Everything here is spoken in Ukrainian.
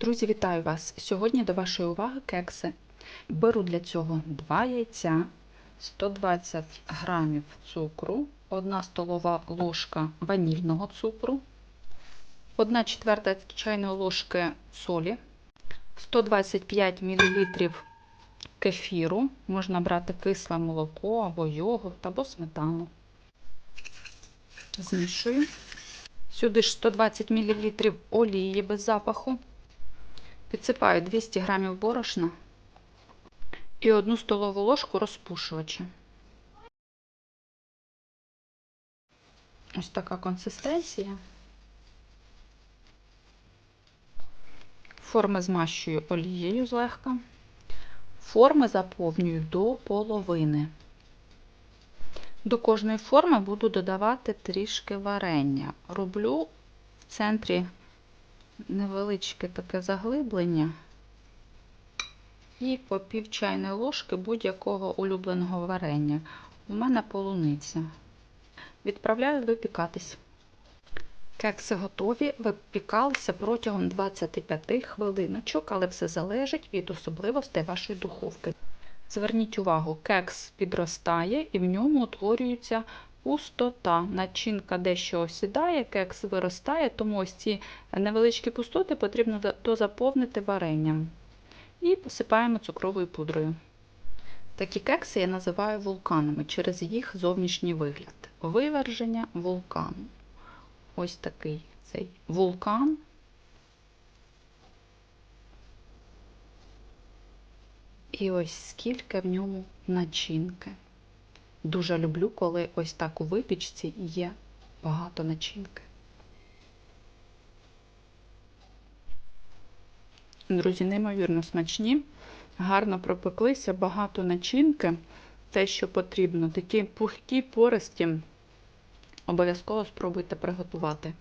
Друзі, вітаю вас! Сьогодні до вашої уваги кекси. Беру для цього 2 яйця, 120 грамів цукру, 1 столова ложка ванільного цукру, 1 четверта чайної ложки солі, 125 мл кефіру, можна брати кисле молоко або йогурт, або сметану. Змішую. Сюди ж 120 мл олії без запаху. Підсипаю 200 г борошна і 1 столову ложку розпушувача. Ось така консистенція. Форми змащую олією злегка. Форми заповнюю до половини. До кожної форми буду додавати трішки варення. Роблю в центрі невеличке таке заглиблення і по пів чайної ложки будь-якого улюбленого варення. У мене полуниця. Відправляю випікатись. Кекси готові, випікалися протягом 25 хвилиночок, але все залежить від особливостей вашої духовки. Зверніть увагу, кекс підростає і в ньому утворюється пустота. Начинка дещо осідає, кекс виростає, тому ось ці невеличкі пустоти потрібно дозаповнити варенням. І посипаємо цукровою пудрою. Такі кекси я називаю вулканами через їх зовнішній вигляд. Виверження вулкану. Ось такий цей вулкан. І ось скільки в ньому начинки. Дуже люблю, коли ось так у випічці є багато начинки. Друзі, неймовірно смачні, гарно пропеклися, багато начинки, те, що потрібно, такі пухкі пористі. Обов'язково спробуйте приготувати.